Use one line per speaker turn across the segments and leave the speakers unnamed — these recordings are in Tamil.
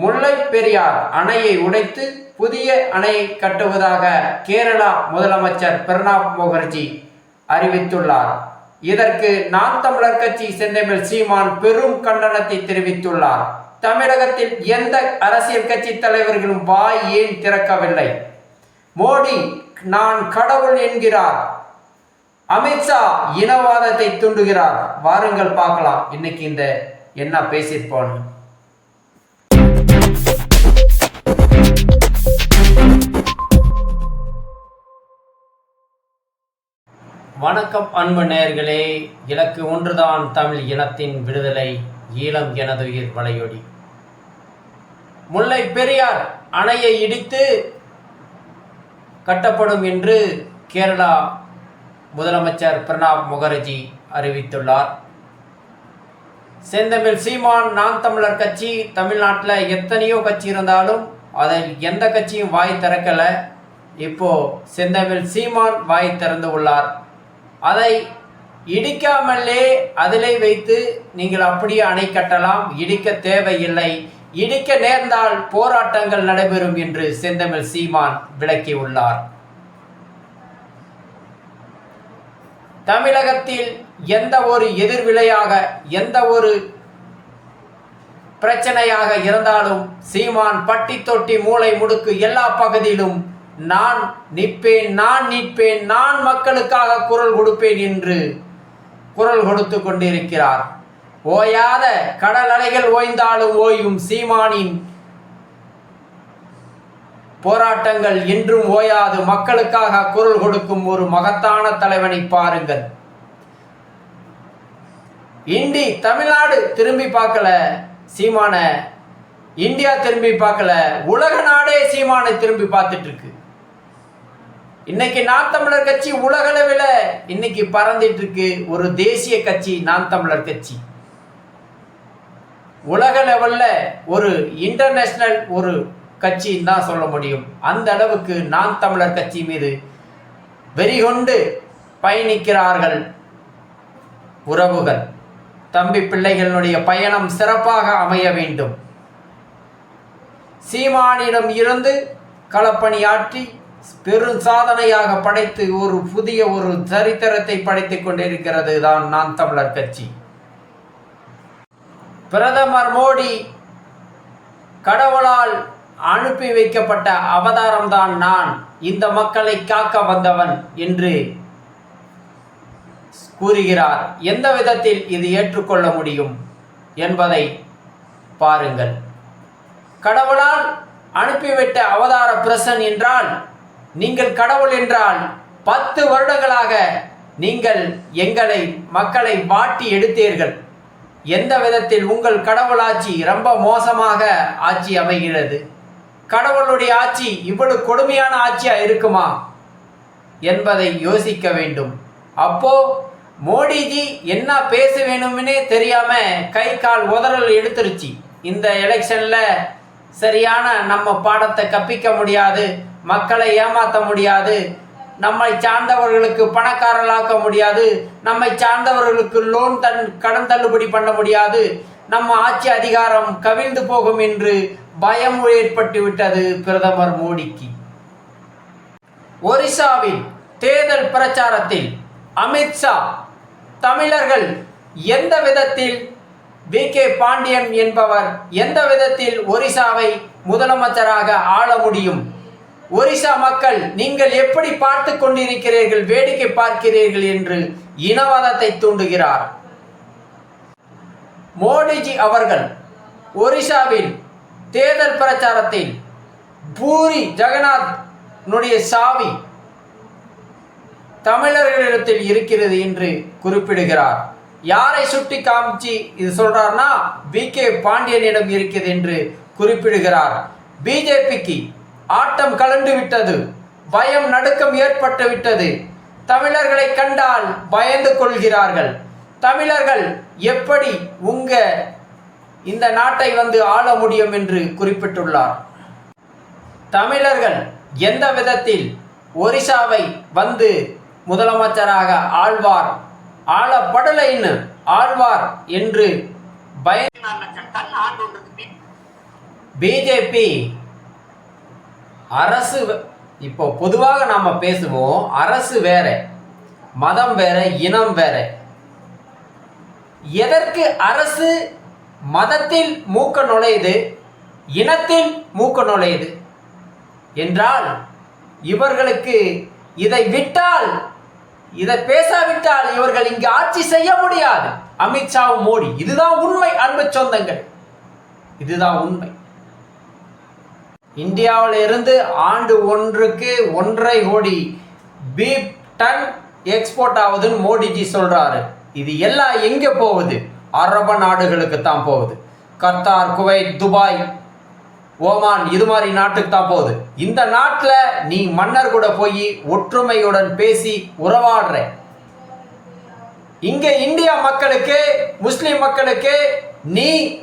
முல்லை பெரியார் அணையை உடைத்து புதிய அணையை கட்டுவதாக கேரளா முதலமைச்சர் பிரணாப் முகர்ஜி அறிவித்துள்ளார். இதற்கு நான் தமிழர் கட்சி செந்தமிழ் சீமான் பெரும் கண்டனத்தை தெரிவித்துள்ளார். தமிழகத்தில் எந்த அரசியல் கட்சி தலைவர்களும் வாய் ஏன் திறக்கவில்லை? மோடி நான் கடவுள் என்கிறார். அமித்ஷா இனவாதத்தை தூண்டுகிறார். வாருங்கள் பார்க்கலாம். இன்னைக்கு இந்த என்ன பேசியிருப்போன்னு. வணக்கம் அன்பு நேயர்களே இலக்கு ஒன்றுதான் தமிழ் இனத்தின் விடுதலை ஈழம் எனதுயிர் வளையொடி முல்லை பெரியார் அணையை இடித்து கட்டப்படும் என்று கேரளா முதலமைச்சர் பிரணாப் முகர்ஜி அறிவித்துள்ளார். செந்தமிழ் சீமான் நான் தமிழர் கட்சி தமிழ்நாட்டில் எத்தனையோ கட்சி இருந்தாலும் அதில் எந்த கட்சியும் வாய் திறக்கலை. இப்போ செந்தமிழ் சீமான் வாய் திறந்து உள்ளார். அதை இடிக்காமலே அதிலே வைத்து நீங்கள் அப்படியே அணை கட்டலாம். இடிக்க தேவையில்லை. இடிக்க நேர்ந்தால் போராட்டங்கள் நடைபெறும் என்று செந்தமிழ் சீமான் விளக்கியுள்ளார். தமிழகத்தில் எந்த ஒரு எதிர்விளையாக எந்த ஒரு பிரச்சனையாக இருந்தாலும் சீமான் பட்டி தொட்டி மூளை முடுக்கு எல்லா பகுதியிலும் நான் நிற்பேன் நான் நிற்பேன் நான் மக்களுக்காக குரல் கொடுப்பேன் என்று குரல் கொடுத்து கொண்டிருக்கிறார். ஓயாத கடல் அலைகள் ஓய்ந்தாலும் ஓயும் சீமானின் போராட்டங்கள் என்றும் ஓயாது. மக்களுக்காக குரல் கொடுக்கும் ஒரு மகத்தான தலைவனை பாருங்கள். இண்டி தமிழ்நாடு திரும்பி பார்க்கல. சீமான இந்தியா திரும்பி பார்க்கல. உலக நாடே சீமானை திரும்பி பார்த்துட்டு இருக்கு இன்னைக்கு நான் தமிழர் கட்சி உலகளவில் இன்னைக்கு பறந்துட்டு இருக்கு ஒரு தேசிய கட்சி நான் தமிழர் கட்சி. உலக லெவல்ல ஒரு இன்டர்நேஷனல் ஒரு கட்சின்னு தான் சொல்ல முடியும். அந்த அளவுக்கு நான் தமிழர் கட்சி மீது வெறிகொண்டு பயணிக்கிறார்கள் உறவுகள். தம்பி பிள்ளைகளுடைய பயணம் சிறப்பாக அமைய வேண்டும். சீமானிடம் இருந்து களப்பணியாற்றி பெரும் சாதனையாக படைத்து ஒரு புதிய ஒரு சரித்திரத்தை படைத்துக் கொண்டிருக்கிறது தான் நான் தமிழர் கட்சி. பிரதமர் மோடி கடவுளால் அனுப்பி வைக்கப்பட்ட அவதாரம்தான் நான். இந்த மக்களை காக்க வந்தவன் என்று கூறுகிறார். எந்த விதத்தில் இது ஏற்றுக்கொள்ள முடியும் என்பதை பாருங்கள். கடவுளால் அனுப்பிவிட்ட அவதார பிரசன் என்றால் நீங்கள் கடவுள் என்றால் பத்து வருடங்களாக நீங்கள் எங்களை மக்களை வாட்டி எடுத்தீர்கள். எந்த விதத்தில் உங்கள் கடவுள் ஆட்சி ரொம்ப மோசமாக ஆட்சி அமைகிறது? கடவுளுடைய ஆட்சி இவ்வளவு கொடுமையான ஆட்சியா இருக்குமா? என்பதை யோசிக்க வேண்டும். அப்போ மோடிஜி என்ன பேச வேணும்னே தெரியாம கை கால் உதறல் எடுத்துருச்சு. இந்த எலெக்ஷன்ல சரியான நம்ம பாடத்தை கப்பிக்க முடியாது மக்களை ஏமாற்ற முடியாது நம்மை சார்ந்தவர்களுக்கு பணக்காரர்களாக்க முடியாது நம்மை சார்ந்தவர்களுக்கு லோன் தன் கடன் தள்ளுபடி பண்ண முடியாது நம்ம ஆட்சி அதிகாரம் கவிழ்ந்து போகும் என்று பயம் ஏற்பட்டு விட்டது பிரதமர் மோடிக்கு. ஒரிசாவில் தேர்தல் பிரச்சாரத்தில் அமித்ஷா தமிழர்கள் எந்த விதத்தில் வி. கே. பாண்டியன் என்பவர் எந்த விதத்தில் ஒரிசாவை முதலமைச்சராக ஆள முடியும்? ஒரிசா மக்கள் நீங்கள் எப்படி பார்த்து கொண்டிருக்கிறீர்கள் வேடிக்கை பார்க்கிறீர்கள் என்று இனவாதத்தை தூண்டுகிறார். மோடிஜி அவர்கள் ஒரிசாவில் தேர்தல் பிரச்சாரத்தில் பூரி ஜெகநாத் சாவி தமிழர்களிடத்தில் இருக்கிறது என்று குறிப்பிடுகிறார். யாரை சுட்டி காமிச்சு இது சொல்றார்னா வி. கே. பாண்டியனிடம் இருக்கிறது என்று குறிப்பிடுகிறார். பிஜேபிக்கு ஆட்டம் கலண்டு விட்டது பயம் நடுக்கம் ஏற்பட்டு விட்டது. தமிழர்களை கண்டால் பயந்து கொள்கிறார்கள். தமிழர்கள் எப்படி உங்க இந்த நாட்டை வந்து ஆள முடியும் என்று குறிப்பிட்டுள்ளார். தமிழர்கள் எந்த விதத்தில் ஒரிசாவை வந்து முதலமைச்சராக ஆழ்வார். ஆளப்படலைன்னு ஆழ்வார் என்று பய பிஜேபி அரசு இப்போ பொதுவாக நாம பேசுவோம். அரசு வேற மதம் வேற இனம் வேற. எதற்கு அரசு மதத்தில் மூக்க நுழையுது இனத்தில் மூக்க நுழையுது? என்றால் இவர்களுக்கு இதை விட்டால் இதை பேசாவிட்டால் இவர்கள் இங்கு ஆட்சி செய்ய முடியாது. அமித்ஷாவும் மோடி இதுதான் உண்மை அன்பு சொந்தங்கள். இதுதான் உண்மை. இந்தியாவில் இருந்து ஆண்டு ஒன்றுக்கு ஒன்றரை கோடி பீப் டன் எக்ஸ்போர்ட் ஆகுதுன்னு மோடிஜி சொல்றாரு. இது எல்லாம் எங்க போகுது? அரபு நாடுகளுக்கு தான் போகுது. கத்தார் குவைத் துபாய் ஓமான் இது மாதிரி நாட்டுக்கு தான் போகுது. இந்த நாட்டில் நீ மன்னர் கூட போய் ஒற்றுமையுடன் பேசி உறவாடுற. இங்க இந்தியா மக்களுக்கு முஸ்லிம் மக்களுக்கு நீ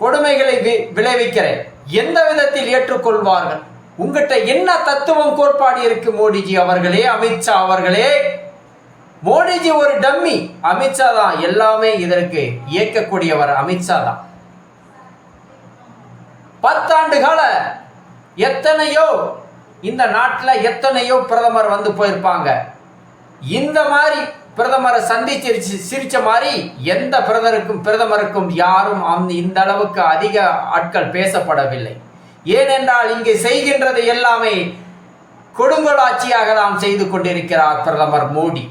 கொடுமைகளை வி- விளைவிக்கிற. எந்த விதத்தில் ஏற்றுக்கொள்வார்கள்? உங்ககிட்ட என்ன தத்துவம் கோட்பாடு இருக்கு மோடிஜி அவர்களே அமித்ஷா அவர்களே? மோடிஜி ஒரு டம்மி. அமித்ஷா தான் எல்லாமே இதற்கு இயக்கக்கூடியவர் அமித்ஷா தான். பத்தாண்டு கால எத்தனையோ இந்த நாட்டில் எத்தனையோ பிரதமர் வந்து போயிருப்பாங்க. இந்த மாதிரி பிரதமரை சந்திச்சு சி- சிரிச்ச மாதிரி எந்த பிரதமருக்கும் பிரதமருக்கும் யாரும் அந்த இந்த அளவுக்கு அதிக ஆட்கள் பேசப்படவில்லை. ஏனென்றால் இங்கே செய்கின்றது எல்லாமே கொடுங்கோலாட்சியாக தான் செய்து கொண்டிருக்கிறார் பிரதமர் மோடி.